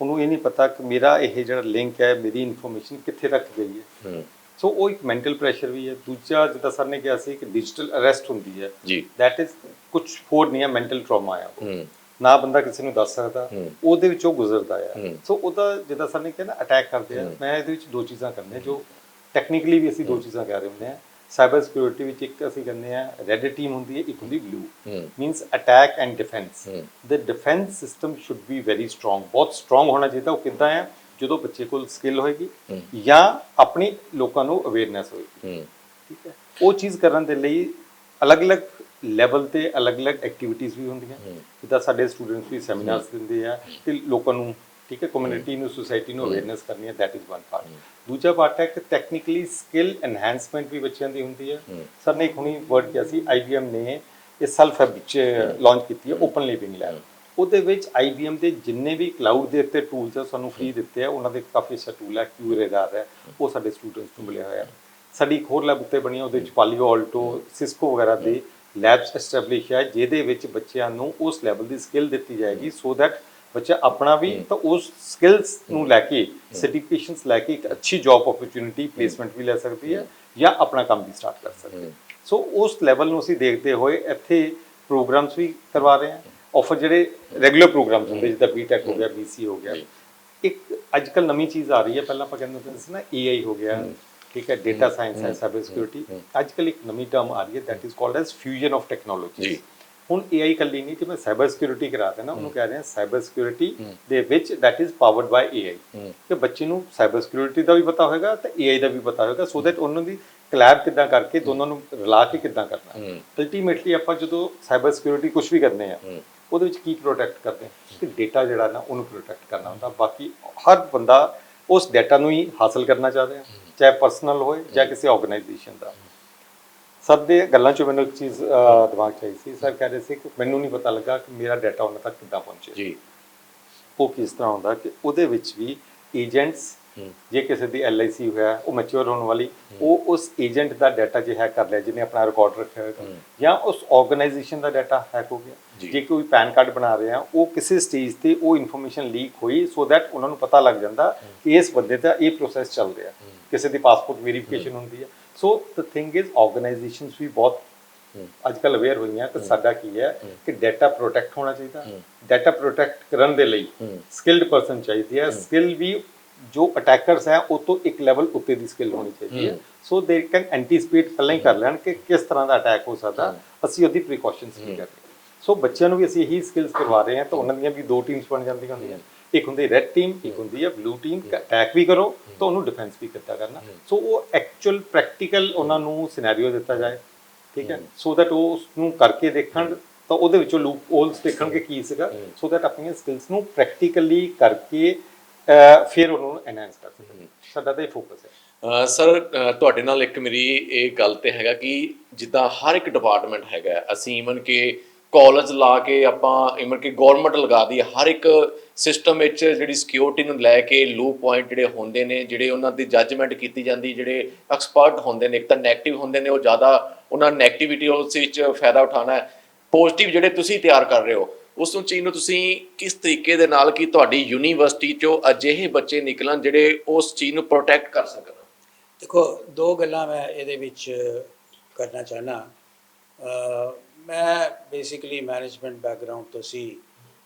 B: ਉਹਨੂੰ ਇਹ ਨਹੀਂ ਪਤਾ ਕਿ ਮੇਰਾ ਇਹ ਜਿਹੜਾ ਲਿੰਕ ਹੈ ਮੇਰੀ ਇਨਫੋਰਮੇਸ਼ਨ ਕਿੱਥੇ ਤੱਕ ਗਈ
C: ਹੈ।
B: ਸੋ ਉਹ ਇੱਕ ਮੈਂਟਲ ਪ੍ਰੈਸ਼ਰ ਵੀ ਹੈ ਦੂਜਾ ਜਿੱਦਾਂ ਸਰ ਨੇ ਕਿਹਾ ਸੀ ਕਿ ਡਿਜੀਟਲ ਅਰੈਸਟ ਹੁੰਦੀ ਹੈ
C: ਜੀ।
B: ਦੈਟ ਇਜ਼ ਕੁਝ ਹੋਰ ਨਹੀਂ ਹੈ ਮੈਂਟਲ ਟਰਾਮਾ ਆ ਉਹ।
C: ਹੂੰ।
B: ਨਾ ਬੰਦਾ ਕਿਸੇ ਨੂੰ ਦੱਸ ਸਕਦਾ। ਉਹਦੇ ਵਿੱਚੋਂ ਗੁਜ਼ਰਦਾ ਆ। ਸੋ ਉਹਦਾ ਜਿੱਦਾਂ ਸਰ ਨੇ ਕਿਹਾ ਅਟੈਕ ਕਰਦੇ ਆ। ਮੈਂ ਇਹਦੇ ਵਿੱਚ ਦੋ ਚੀਜ਼ਾਂ ਕਰਨੀਆਂ ਜੋ ਟੈਕਨੀਕਲੀ ਵੀ ਅਸੀਂ ਦੋ ਚੀਜ਼ਾਂ ਕਹਿ ਰਹੇ ਹੁੰਦੇ ਆ। ਸਾਈਬਰ ਸਿਕਿਉਰਿਟੀ ਵਿੱਚ ਇੱਕ ਅਸੀਂ ਕਹਿੰਦੇ ਆ ਰੈੱਡ ਟੀਮ ਹੁੰਦੀ ਹੈ ਇੱਕ ਹੁੰਦੀ blue means attack and
C: defence.
B: The defence system should be very strong ਬਹੁਤ ਸਟਰੋਂਗ ਹੋਣਾ ਚਾਹੀਦਾ ਉਹ ਕਿੱਦਾਂ ਹੈ ਜਦੋਂ ਬੱਚੇ ਕੋਲ ਸਕਿੱਲ ਹੋਏਗੀ। ਜਾਂ ਆਪਣੀ ਲੋਕਾਂ ਨੂੰ ਅਵੇਅਰਨੈਸ ਹੋਏਗੀ। ਠੀਕ ਹੈ? ਉਹ ਚੀਜ਼ ਕਰਨ ਦੇ ਲਈ ਅਲੱਗ-ਅਲੱਗ ਲੈਵਲ ਤੇ ਅਲੱਗ-ਅਲੱਗ ਐਕਟੀਵਿਟੀਜ਼ ਵੀ ਹੁੰਦੀਆਂ। ਜਿੱਦਾਂ ਸਾਡੇ ਸਟੂਡੈਂਟਸ ਵੀ ਸੈਮੀਨਾਰਸ ਦਿੰਦੇ ਆ ਕਿ ਲੋਕਾਂ ਨੂੰ ਠੀਕ ਹੈ ਕਮਿਊਨਿਟੀ ਨੂੰ ਸੁਸਾਇਟੀ ਨੂੰ ਅਵੇਅਰਨੈਸ ਕਰਨੀ ਹੈ ਦੈਟ ਇਜ਼ ਵਨ ਪਾਰਟ ਦੂਜਾ ਪਾਰਟ ਹੈ ਕਿ ਟੈਕਨੀਕਲੀ ਸਕਿੱਲ ਐਨਹਾਂਸਮੈਂਟ ਵੀ ਬੱਚਿਆਂ ਦੀ ਹੁੰਦੀ ਹੈ। ਸਰ ਨੇ ਇੱਕ ਹੁਣੀ ਵਰਡ ਕਿਹਾ ਸੀ IBM ਨੇ ਇਹ ਸੈਲਫ ਵਿੱਚ ਲਾਂਚ ਕੀਤੀ ਹੈ। ਓਪਨ ਲਿਵਿੰਗ ਲੈਬ ਉਹਦੇ ਵਿੱਚ IBM ਦੇ ਜਿੰਨੇ ਵੀ ਕਲਾਊਡ ਦੇ ਉੱਤੇ ਟੂਲਸ ਆ ਸਾਨੂੰ ਫ੍ਰੀ ਦਿੱਤੇ ਆ ਉਹਨਾਂ ਦੇ ਕਾਫੀ ਅੱਛਾ ਟੂਲ ਹੈ ਕਿਊਰੇਦਾਰ ਹੈ। ਉਹ ਸਾਡੇ ਸਟੂਡੈਂਟਸ ਨੂੰ ਮਿਲਿਆ ਹੋਇਆ। ਸਾਡੀ ਇੱਕ ਹੋਰ ਲੈਬ ਉੱਤੇ ਬਣੀ ਉਹਦੇ ਵਿੱਚ ਪਾਲੀਓ ਆਲਟੋ ਸਿਸਕੋ ਵਗੈਰਾ ਦੇ ਲੈਬਸ ਐਸਟੈਬਲਿਸ਼ ਹੈ ਜਿਹਦੇ ਵਿੱਚ ਬੱਚਿਆਂ ਨੂੰ ਉਸ ਲੈਵਲ ਦੀ ਸਕਿੱਲ ਦਿੱਤੀ ਜਾਏਗੀ ਸੋ ਦੈਟ ਬੱਚਾ ਆਪਣਾ ਵੀ ਤਾਂ ਉਸ ਸਕਿੱਲਸ ਨੂੰ ਲੈ ਕੇ ਸਰਟੀਫਿਕੇਸ਼ਨਸ ਲੈ ਕੇ ਇੱਕ ਅੱਛੀ ਜੌਬ ਓਪਰਚੁਨਿਟੀ ਪਲੇਸਮੈਂਟ ਵੀ ਲੈ ਸਕਦੀ ਹੈ ਜਾਂ ਆਪਣਾ ਕੰਮ ਵੀ ਸਟਾਰਟ ਕਰ ਸਕਦੀ ਹੈ। ਸੋ ਉਸ ਲੈਵਲ ਨੂੰ ਅਸੀਂ ਦੇਖਦੇ ਹੋਏ ਇੱਥੇ ਪ੍ਰੋਗਰਾਮਸ ਵੀ ਕਰਵਾ ਰਹੇ ਹਾਂ। ਆਫਰ ਜਿਹੜੇ ਰੈਗੂਲਰ ਪ੍ਰੋਗਰਾਮਸ ਹੁੰਦੇ ਜਿੱਦਾਂ ਬੀਟੈਕ ਹੋ ਗਿਆ ਬੀਸੀ ਹੋ ਗਿਆ। ਇੱਕ ਅੱਜਕੱਲ ਨਵੀਂ ਚੀਜ਼ ਆ ਰਹੀ ਹੈ ਪਹਿਲਾਂ ਆਪਾਂ ਕਹਿੰਦੇ ਹੁੰਦੇ ਸੀ ਨਾ ਏਆਈ ਹੋ ਗਿਆ। ਠੀਕ ਹੈ ਡਾਟਾ ਸਾਇੰਸ ਹੈ ਸਾਈਬਰ ਸਿਕਿਉਰਿਟੀ ਅੱਜ ਕੱਲ ਇੱਕ ਨਵੀਂ ਟਰਮ ਆ ਰਹੀ ਹੈ that is called as fusion of
C: technology.
B: ਹੁਣ ਏਆਈ ਕੱਲੀ ਨਹੀਂ ਕਿ ਮੈਂ ਸਾਈਬਰ ਸਿਕਿਉਰਿਟੀ ਕਰਾ ਦੇਣਾ ਉਹਨੂੰ ਕਹਿ ਰਹੇ ਹਾਂ ਸਾਈਬਰ ਸਿਕਿਉਰਿਟੀ ਦੇ ਵਿੱਚ ਦੈਟ ਇਜ਼ ਪਾਵਰਡ ਬਾਈ
C: ਹੂੰ।
B: ਕਿ ਬੱਚੇ ਨੂੰ ਸਾਈਬਰ ਸਿਕਿਉਰਿਟੀ ਦਾ ਵੀ ਪਤਾ ਹੋਏਗਾ ਤੇ ਏਆਈ ਦਾ ਵੀ ਪਤਾ ਹੋਏਗਾ ਸੋ ਦੈਟ ਉਹਨਾਂ ਦੀ ਕਲੈਬ ਕਿੱਦਾਂ ਕਰਕੇ ਦੋਨਾਂ ਨੂੰ ਰਲਾ ਕੇ ਕਿੱਦਾਂ ਕਰਨਾ। ਅਲਟੀਮੇਟਲੀ ਆਪਾਂ ਜਦੋਂ ਸਾਈਬਰ ਸਿਕਿਉਰਿਟੀ ਕੁਝ ਵੀ ਕਰਨੇ ਆ। ਉਹਦੇ ਵਿੱਚ ਕੀ ਪ੍ਰੋਟੈਕਟ ਕਰਦੇ ਕਿ ਡਾਟਾ ਜਿਹੜਾ ਨਾ ਉਹਨੂੰ ਪ੍ਰੋਟੈਕਟ ਕਰਨਾ ਹੁੰਦਾ। ਬਾਕੀ ਹਰ ਬੰਦਾ ਉਸ ਡਾਟਾ ਨੂੰ ਹੀ ਹਾਸਲ ਕਰਨਾ ਚਾਹਦਾ ਹੈ ਚਾਹੇ ਪਰਸਨਲ ਹੋਏ ਜਾਂ ਕਿਸੇ ਆਰਗੇਨਾਈਜੇਸ਼ਨ ਦਾ। ਸਭ ਦੇ ਗੱਲਾਂ ਚੋਂ ਮੈਨੂੰ ਇੱਕ ਚੀਜ਼ ਦਿਮਾਗ 'ਚ ਆਈ ਸੀ। ਸਰ ਕਹਿ ਰਹੇ ਸੀ ਕਿ ਮੈਨੂੰ ਨਹੀਂ ਪਤਾ ਲੱਗਾ ਕਿ ਮੇਰਾ ਡਾਟਾ ਉਹਨਾਂ ਤੱਕ ਕਿੱਦਾਂ ਪਹੁੰਚੇ
C: ਜੀ।
B: ਉਹ ਕਿਸ ਤਰ੍ਹਾਂ ਹੁੰਦਾ ਕਿ ਉਹਦੇ ਵਿੱਚ ਵੀ ਏਜੰਟਸ। ਜੇ ਕਿਸੇ ਦੀ LIC ਹੋਇਆ ਉਹ ਮੈਚੁਰ ਹੋਣ ਵਾਲੀ ਉਹ ਉਸ ਏਜੰਟ ਦਾ ਡਾਟਾ ਜੇ ਹੈਕ ਕਰ ਲਿਆ ਜਿਹਨੇ ਆਪਣਾ ਰਿਕਾਰਡ ਰੱਖਿਆ ਹੋਏਗਾ ਜਾਂ ਉਸ ਆਰਗੇਨਾਈਜੇਸ਼ਨ ਦਾ ਡਾਟਾ ਹੈਕ ਹੋ। ਗਿਆ। ਜੇ। ਕੋਈ ਪੈਨ ਕਾਰਡ ਬਣਾ ਰਹੇ ਆ ਉਹ ਕਿਸੇ ਸਟੇਜ ਤੇ ਉਹ ਇਨਫੋਰਮੇਸ਼ਨ ਲੀਕ ਹੋਈ ਸੋ ਦੈਟ ਉਹਨਾਂ ਨੂੰ ਪਤਾ ਲੱਗ ਜਾਂਦਾ ਕਿ ਇਸ ਬੰਦੇ ਦਾ ਇਹ ਪ੍ਰੋਸੈਸ ਚੱਲ ਰਿਹਾ। ਕਿਸੇ ਦੀ ਪਾਸਪੋਰਟ ਵੈਰੀਫਿਕੇਸ਼ਨ ਹੁੰਦੀ ਹੈ so the thing is organisations ਵੀ ਬਹੁਤ ਅੱਜ ਕੱਲ ਅਵੇਅਰ ਹੋਈਆਂ ਕਿ ਸਾਡਾ ਕੀ ਹੈ ਕਿ ਡਾਟਾ ਪ੍ਰੋਟੈਕਟ ਹੋਣਾ ਚਾਹੀਦਾ। ਡਾਟਾ ਪ੍ਰੋਟੈਕਟ ਕਰਨ ਦੇ ਲਈ ਸਕਿਲਡ ਪਰਸਨ ਚਾਹੀਦੀ ਹੈ। ਸਕਿੱਲ ਵੀ ਜੋ ਅਟੈਕਰਸ ਹੈ ਉਹ ਤੋਂ ਇੱਕ ਲੈਵਲ ਉੱਤੇ ਦੀ ਸਕਿੱਲ ਹੋਣੀ ਚਾਹੀਦੀ ਹੈ। ਸੋ ਦੇ ਕੈਨ ਐਂਟੀਸਪੇਟ ਪਹਿਲਾਂ ਹੀ ਕਰ ਲੈਣ ਕਿ ਕਿਸ ਤਰ੍ਹਾਂ ਦਾ ਅਟੈਕ ਹੋ ਸਕਦਾ। ਅਸੀਂ ਉਹਦੀ ਪ੍ਰੀਕਾਸ਼ਨਸ ਵੀ ਕਰਦੇ ਸੋ ਬੱਚਿਆਂ ਨੂੰ ਵੀ ਅਸੀਂ ਇਹੀ ਸਕਿੱਲਸ ਕਰਵਾ ਰਹੇ ਹਾਂ ਤਾਂ ਉਹਨਾਂ ਦੀਆਂ ਵੀ ਦੋ ਟੀਮਸ ਬਣ ਜਾਂਦੀਆਂ ਹੁੰਦੀਆਂ ਇੱਕ ਹੁੰਦੀ ਰੈੱਡ ਟੀਮ ਇੱਕ ਹੁੰਦੀ ਹੈ ਬਲੂ ਟੀਮ ਅਟੈਕ ਵੀ ਕਰੋ ਤਾਂ ਉਹਨੂੰ ਡਿਫੈਂਸ ਵੀ ਕਿੱਦਾਂ ਕਰਨਾ। ਸੋ ਉਹ ਐਕਚੁਅਲ ਪ੍ਰੈਕਟੀਕਲ ਉਹਨਾਂ ਨੂੰ ਸਿਨੈਰੀਓ ਦਿੱਤਾ ਜਾਏ। ਠੀਕ ਹੈ? ਸੋ ਦੈਟ ਉਹ ਉਸ ਨੂੰ ਕਰਕੇ ਦੇਖਣ ਤਾਂ ਉਹਦੇ ਵਿੱਚੋਂ ਲੂਪ ਹੋਲਸ ਦੇਖਣ ਕਿ ਕੀ ਸੀਗਾ ਸੋ ਦੈਟ ਆਪਣੀਆਂ ਸਕਿੱਲਸ ਨੂੰ ਪ੍ਰੈਕਟੀਕਲੀ ਕਰਕੇ ਫਿਰ ਉਹਨੂੰ ਐਨਹਾਂਸ ਕਰ ਸਕਣ ਸਾਡਾ ਤਾਂ ਇਹ ਫੋਕਸ ਹੈ।
C: ਸਰ ਤੁਹਾਡੇ ਨਾਲ ਇੱਕ ਮੇਰੀ ਇਹ ਗੱਲ ਤੇ ਹੈਗਾ ਕਿ ਜਿੱਦਾਂ ਹਰ ਇੱਕ ਡਿਪਾਰਟਮੈਂਟ ਹੈਗਾ ਅਸੀਂ ਇਵਨ ਕਿ ਕਾਲਜ ਲਾ ਕੇ ਆਪਾਂ ਇਵਨ ਕਿ ਗਵਰਨਮੈਂਟ ਲਗਾ ਦੀ ਹਰ ਇੱਕ ਸਿਸਟਮ ਵਿੱਚ ਜਿਹੜੀ ਸਿਕਿਉਰਿਟੀ ਨੂੰ ਲੈ ਕੇ ਲੂਪ ਪੁਆਇੰਟ ਜਿਹੜੇ ਹੁੰਦੇ ਨੇ ਜਿਹੜੇ ਉਹਨਾਂ ਦੀ ਜੱਜਮੈਂਟ ਕੀਤੀ ਜਾਂਦੀ ਜਿਹੜੇ ਐਕਸਪਰਟ ਹੁੰਦੇ ਨੇ ਇੱਕ ਤਾਂ 네ਗੇਟਿਵ ਹੁੰਦੇ ਨੇ ਉਹ ਜ਼ਿਆਦਾ ਉਹਨਾਂ ਨੈਗੇਟਿਵਿਟੀ ਉਸ ਵਿੱਚ ਫਾਇਦਾ ਉਠਾਉਣਾ ਹੈ। ਪੋਜ਼ਿਟਿਵ ਜਿਹੜੇ ਤੁਸੀਂ ਤਿਆਰ ਕਰ ਰਹੇ ਹੋ ਉਸ ਨੂੰ ਚੀਜ਼ ਨੂੰ ਤੁਸੀਂ ਕਿਸ ਤਰੀਕੇ ਦੇ ਨਾਲ ਕਿ ਤੁਹਾਡੀ ਯੂਨੀਵਰਸਿਟੀ ਚੋਂ ਅਜਿਹੇ ਬੱਚੇ ਨਿਕਲਣ ਜਿਹੜੇ ਉਸ ਚੀਜ਼ ਨੂੰ ਪ੍ਰੋਟੈਕਟ ਕਰ ਸਕਣ?
A: ਦੇਖੋ, ਦੋ ਗੱਲਾਂ ਮੈਂ ਇਹਦੇ ਵਿੱਚ ਕਰਨਾ ਚਾਹਨਾ ਮੈਂ ਬੇਸਿਕਲੀ ਮੈਨੇਜਮੈਂਟ ਬੈਕਗ੍ਰਾਉਂਡ ਤੋਂ ਸੀ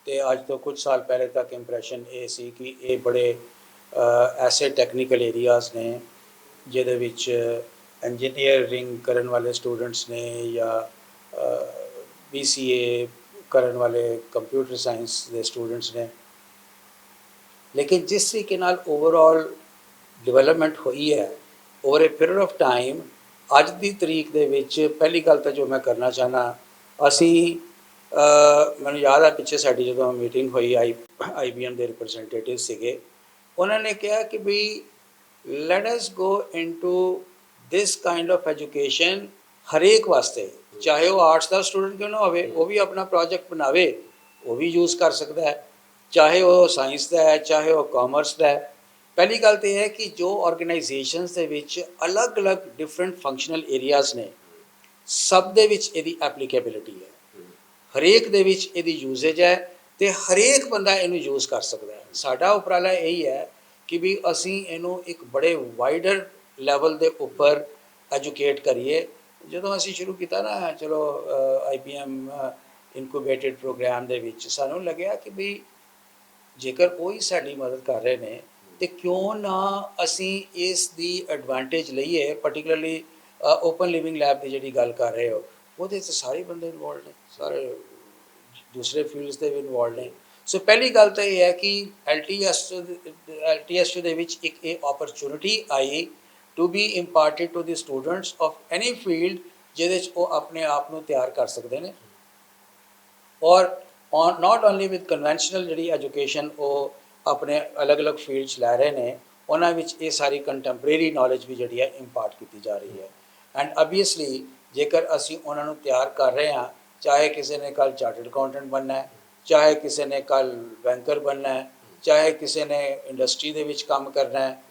A: ਤੇ ਅੱਜ ਤੋਂ ਕੁਝ ਸਾਲ ਪਹਿਲੇ ਤੱਕ ਇੰਪ੍ਰੈਸ਼ਨ ਇਹ ਸੀ ਕਿ ਇਹ ਬੜੇ ਐਸੇ ਟੈਕਨੀਕਲ ਏਰੀਆਜ਼ ਨੇ ਜਿਹਦੇ ਵਿੱਚ ਇੰਜੀਨੀਅਰਿੰਗ ਕਰਨ ਵਾਲੇ ਸਟੂਡੈਂਟਸ ਨੇ ਜਾਂ BCA ਕਰਨ ਵਾਲੇ ਕੰਪਿਊਟਰ ਸਾਇੰਸ ਦੇ ਸਟੂਡੈਂਟਸ ਨੇ। ਲੇਕਿਨ ਜਿਸ ਤਰੀਕੇ ਨਾਲ ਓਵਰਆਲ ਡਿਵੈਲਪਮੈਂਟ ਹੋਈ ਹੈ over a period of time ਅੱਜ ਦੀ ਤਰੀਕ ਦੇ ਵਿੱਚ ਪਹਿਲੀ ਗੱਲ ਤਾਂ ਜੋ ਮੈਂ ਕਰਨਾ ਚਾਹਨਾ ਅਸੀਂ ਮੈਨੂੰ ਯਾਦ ਆ ਪਿੱਛੇ ਸਾਡੀ ਜਦੋਂ ਮੀਟਿੰਗ ਹੋਈ ਆਈ ਆਈਬੀਐਮ ਦੇ ਰਿਪਰੈਜ਼ੈਂਟੇਟਿਵ ਸੀਗੇ, ਉਹਨਾਂ ਨੇ ਕਿਹਾ ਕਿ we let us go into this kind of education ਹਰੇਕ ਵਾਸਤੇ। ਚਾਹੇ ਉਹ ਆਰਟਸ ਦਾ ਸਟੂਡੈਂਟ ਕਿਉਂ ਨਾ ਹੋਵੇ, ਉਹ ਵੀ ਆਪਣਾ ਪ੍ਰੋਜੈਕਟ ਬਣਾਵੇ, ਉਹ ਵੀ ਯੂਜ਼ ਕਰ ਸਕਦਾ ਹੈ। ਚਾਹੇ ਉਹ ਸਾਇੰਸ ਦਾ ਹੈ, ਚਾਹੇ ਉਹ ਕਾਮਰਸ ਦਾ ਹੈ। ਪਹਿਲੀ ਗੱਲ ਤੇ ਇਹ ਹੈ ਕਿ ਜੋ ਆਰਗੇਨਾਈਜੇਸ਼ਨਸ ਦੇ ਵਿੱਚ ਅਲੱਗ-ਅਲੱਗ ਡਿਫਰੈਂਟ ਫੰਕਸ਼ਨਲ ਏਰੀਆਜ਼ ਨੇ, ਸਭ ਦੇ ਵਿੱਚ ਇਹਦੀ ਐਪਲੀਕੇਬਿਲਿਟੀ ਹੈ। ਹਰੇਕ ਦੇ ਵਿੱਚ ਇਹਦੀ ਯੂਜ਼ੇਜ ਹੈ ਤੇ ਹਰੇਕ ਬੰਦਾ ਇਹਨੂੰ ਯੂਜ਼ ਕਰ ਸਕਦਾ ਹੈ। ਸਾਡਾ ਉਪਰਾਲਾ ਇਹੀ ਹੈ ਕਿ ਵੀ ਅਸੀਂ ਇਹਨੂੰ ਇੱਕ ਬੜੇ ਵਾਈਡਰ ਲੈਵਲ ਦੇ ਉੱਪਰ ਐਜੂਕੇਟ ਕਰੀਏ ਜਦੋਂ ਅਸੀਂ ਸ਼ੁਰੂ ਕੀਤਾ ਨਾ, ਚਲੋ ਆਈਬੀਐਮ ਇਨਕੂਬੇਟਿਡ ਪ੍ਰੋਗਰਾਮ ਦੇ ਵਿੱਚ, ਸਾਨੂੰ ਲੱਗਿਆ ਕਿ ਵੀ ਜੇਕਰ ਕੋਈ ਸਾਡੀ ਮਦਦ ਕਰ ਰਹੇ ਨੇ, ਤੇ ਕਿਉਂ ਨਾ ਅਸੀਂ ਇਸ ਦੀ ਐਡਵਾਂਟੇਜ ਲਈਏ ਪਾਰਟਿਕੂਲਰਲੀ ਓਪਨ ਲਿਵਿੰਗ ਲੈਬ ਦੀ ਜਿਹੜੀ ਗੱਲ ਕਰ ਰਹੇ ਹੋ, ਉਹਦੇ ਵਿੱਚ ਸਾਰੇ ਬੰਦੇ ਇਨਵੋਲਡ ਨੇ, ਸਾਰੇ ਦੂਸਰੇ ਫੀਲਡਸ ਦੇ ਵੀ ਇਨਵੋਲਡ ਨੇ। ਸੋ ਪਹਿਲੀ ਗੱਲ ਤਾਂ ਇਹ ਹੈ ਕਿ ਐਲਟੀਐਸ ਐਲਟੀਐਸ ਦੇ ਵਿੱਚ ਇੱਕ ਇਹ opportunity I to be imparted to the students of any field ਜਿਹਦੇ 'ਚ ਉਹ ਆਪਣੇ ਆਪ ਨੂੰ ਤਿਆਰ ਕਰ ਸਕਦੇ ਨੇ। ਔਰ on not only with conventional ਜਿਹੜੀ ਐਜੂਕੇਸ਼ਨ ਉਹ ਆਪਣੇ ਅਲੱਗ-ਅਲੱਗ ਫੀਲਡਸ ਲੈ ਰਹੇ ਨੇ, ਉਹਨਾਂ ਵਿੱਚ ਇਹ ਸਾਰੀ ਕੰਟੈਂਪਰੇਰੀ ਨੌਲੇਜ ਵੀ ਜਿਹੜੀ ਹੈ ਇੰਪਾਰਟ ਕੀਤੀ ਜਾ ਰਹੀ ਹੈ। ਐਂਡ ਆਬਵੀਅਸਲੀ ਜੇਕਰ ਅਸੀਂ ਉਹਨਾਂ ਨੂੰ ਤਿਆਰ ਕਰ ਰਹੇ ਹਾਂ, ਚਾਹੇ ਕਿਸੇ ਨੇ ਕੱਲ ਚਾਰਟਰਡ ਅਕਾਊਂਟੈਂਟ ਬਣਨਾ ਹੈ, ਚਾਹੇ ਕਿਸੇ ਨੇ ਕੱਲ ਬੈਂਕਰ ਬਣਨਾ ਹੈ, ਚਾਹੇ ਕਿਸੇ ਨੇ ਇੰਡਸਟਰੀ ਦੇ ਵਿੱਚ ਕੰਮ ਕਰਨਾ ਹੈ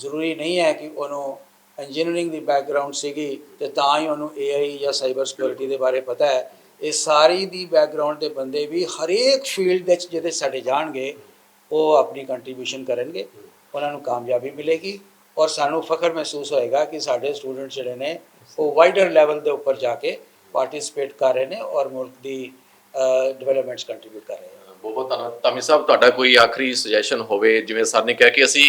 A: ਜ਼ਰੂਰੀ ਨਹੀਂ ਹੈ ਕਿ ਉਹਨੂੰ ਇੰਜੀਨੀਅਰਿੰਗ ਦੀ ਬੈਕਗ੍ਰਾਉਂਡ ਸੀਗੀ ਤੇ ਤਾਂ ਹੀ ਉਹਨੂੰ AI ਜਾਂ ਸਾਈਬਰ ਸਿਕਿਉਰਿਟੀ ਦੇ ਬਾਰੇ ਪਤਾ ਹੈ। ਇਹ ਸਾਰੀ ਦੀ ਬੈਕਗ੍ਰਾਉਂਡ ਦੇ ਬੰਦੇ ਵੀ ਹਰੇਕ ਫੀਲਡ ਵਿੱਚ ਜਿਹਦੇ ਸਾਡੇ ਜਾਣਗੇ, ਉਹ ਆਪਣੀ ਕੰਟਰੀਬਿਊਸ਼ਨ ਕਰਨਗੇ, ਉਹਨਾਂ ਨੂੰ ਕਾਮਯਾਬੀ ਮਿਲੇਗੀ ਔਰ ਸਾਨੂੰ ਫਖਰ ਮਹਿਸੂਸ ਹੋਏਗਾ ਕਿ ਸਾਡੇ ਸਟੂਡੈਂਟ ਜਿਹੜੇ ਨੇ, ਉਹ ਵਾਈਡਰ ਲੈਵਲ ਦੇ ਉੱਪਰ ਜਾ ਕੇ ਪਾਰਟਿਸਿਪੇਟ ਕਰ ਰਹੇ ਨੇ ਔਰ ਮੁਲਕ ਦੀ ਡਿਵੈਲਪਮੈਂਟਸ ਕੰਟਰੀਬਿਊਟ ਕਰ ਰਹੇ ਨੇ।
C: ਬਹੁਤ ਬਹੁਤ ਧੰਨਵਾਦ। ਤਾਮੀ ਸਾਹਿਬ, ਤੁਹਾਡਾ ਕੋਈ ਆਖਰੀ ਸੁਜੈਸ਼ਨ ਹੋਵੇ, ਜਿਵੇਂ ਸਰ ਨੇ ਕਿਹਾ ਕਿ ਅਸੀਂ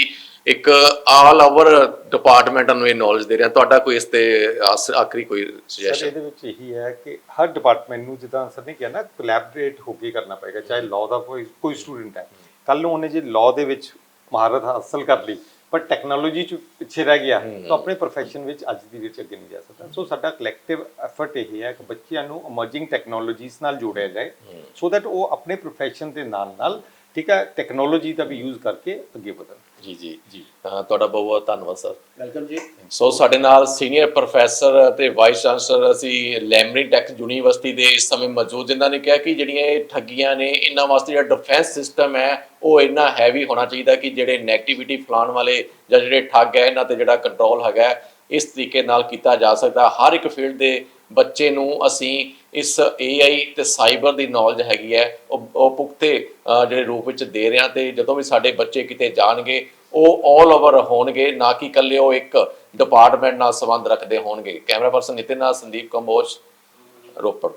C: ਇੱਕ ਆਲ ਓਵਰ ਡਿਪਾਰਟਮੈਂਟਾਂ ਨੂੰ ਇਹ ਨੌਲੇਜ ਦੇ ਰਹੇ। ਤੁਹਾਡਾ ਕੋਈ ਇਸ ਤੇ ਆਸ- ਆਖਰੀ ਕੋਈ
B: ਸਰ
C: ਸੁਜੈਸ਼ਨ
B: ਇਹਦੇ ਵਿੱਚ ਇਹੀ ਹੈ ਕਿ ਹਰ ਡਿਪਾਰਟਮੈਂਟ ਨੂੰ ਜਿੱਦਾਂ ਸਰ ਨੇ ਕਿਹਾ ਨਾ ਕੋਲੈਬੋਰੇਟ ਹੋ ਕੇ ਕਰਨਾ ਪਏਗਾ ਚਾਹੇ ਲਾਅ ਦਾ ਕੋਈ ਕੋਈ ਸਟੂਡੈਂਟ ਹੈ। ਕੱਲ ਨੂੰ ਉਹਨੇ ਜੇ ਲਾਅ ਦੇ ਵਿੱਚ ਮਹਾਰਤ ਹਾਸਲ ਕਰ ਲਈ ਪਰ ਟੈਕਨੋਲੋਜੀ ਚ ਪਿੱਛੇ ਰਹਿ ਗਿਆ ਤਾਂ ਆਪਣੇ profession ਵਿੱਚ ਅੱਜ ਦੀ ਡੇਟ 'ਚ ਅੱਗੇ ਨਹੀਂ ਜਾ ਸਕਦਾ। ਸੋ ਸਾਡਾ ਕਲੈਕਟਿਵ ਐਫਰਟ ਇਹ ਹੈ ਕਿ ਬੱਚਿਆਂ ਨੂੰ ਅਮਰਜਿੰਗ ਟੈਕਨੋਲੋਜੀਜ਼ ਨਾਲ ਜੋੜਿਆ ਜਾਏ ਸੋ ਦੈਟ ਉਹ ਆਪਣੇ profession ਦੇ ਨਾਲ ਨਾਲ ਠੀਕ ਹੈ ਟੈਕਨੋਲੋਜੀ ਦਾ ਵੀ ਯੂਜ਼ ਕਰਕੇ ਅੱਗੇ ਵਧਣ।
C: ਜੀ ਜੀ। ਜੀ। ਤੁਹਾਡਾ ਬਹੁਤ ਬਹੁਤ ਧੰਨਵਾਦ ਸਰ।
A: ਵੈਲਕਮ ਜੀ।
C: ਸੋ ਸਾਡੇ ਨਾਲ ਸੀਨੀਅਰ ਪ੍ਰੋਫੈਸਰ ਅਤੇ ਵਾਈਸ ਚਾਂਸਲਰ ਅਸੀਂ ਲੈਮਰੀ ਟੈਕ ਯੂਨੀਵਰਸਿਟੀ ਦੇ ਇਸ ਸਮੇਂ ਮੌਜੂਦ ਜਿਨ੍ਹਾਂ ਨੇ ਕਿਹਾ ਕਿ ਜਿਹੜੀਆਂ ਇਹ ਠੱਗੀਆਂ ਨੇ ਇਹਨਾਂ ਵਾਸਤੇ ਜਿਹੜਾ ਡਿਫੈਂਸ ਸਿਸਟਮ ਹੈ ਉਹ ਇੰਨਾ ਹੈਵੀ ਹੋਣਾ ਚਾਹੀਦਾ ਕਿ ਜਿਹੜੇ ਨੈਗੇਟਿਵਿਟੀ ਫਲਾਉਣ ਵਾਲੇ ਜਾਂ ਜਿਹੜੇ ਠੱਗ ਹੈ ਇਹਨਾਂ ਤੇ ਜਿਹੜਾ ਕੰਟਰੋਲ ਹੈਗਾ ਇਸ ਤਰੀਕੇ ਨਾਲ ਕੀਤਾ ਜਾ ਸਕਦਾ। ਹਰ ਇੱਕ ਫੀਲਡ ਦੇ ਬੱਚੇ ਨੂੰ ਅਸੀਂ ਇਸ AI ਤੇ ਸਾਈਬਰ ਦੀ ਨੌਲੇਜ ਹੈਗੀ ਹੈ, ਉਹ ਉਹ ਪੁਖਤੇ ਜਿਹੜੇ ਰੂਪ ਵਿੱਚ ਦੇ ਰਹੇ ਹਾਂ ਤੇ ਜਦੋਂ ਵੀ ਸਾਡੇ ਬੱਚੇ ਕਿਤੇ ਜਾਣਗੇ, ਉਹ 올 ਓਵਰ ਹੋਣਗੇ, ਨਾ ਕਿ ਇਕੱਲੇ ਉਹ ਇੱਕ ਡਿਪਾਰਟਮੈਂਟ ਨਾਲ ਸੰਬੰਧ ਰੱਖਦੇ ਹੋਣਗੇ। ਕੈਮਰਾ ਪਰਸਨ ਨਿਤਿਨ ਨਾਲ ਸੰਦੀਪ ਕੰਬੋਜ ਰੋਪੜ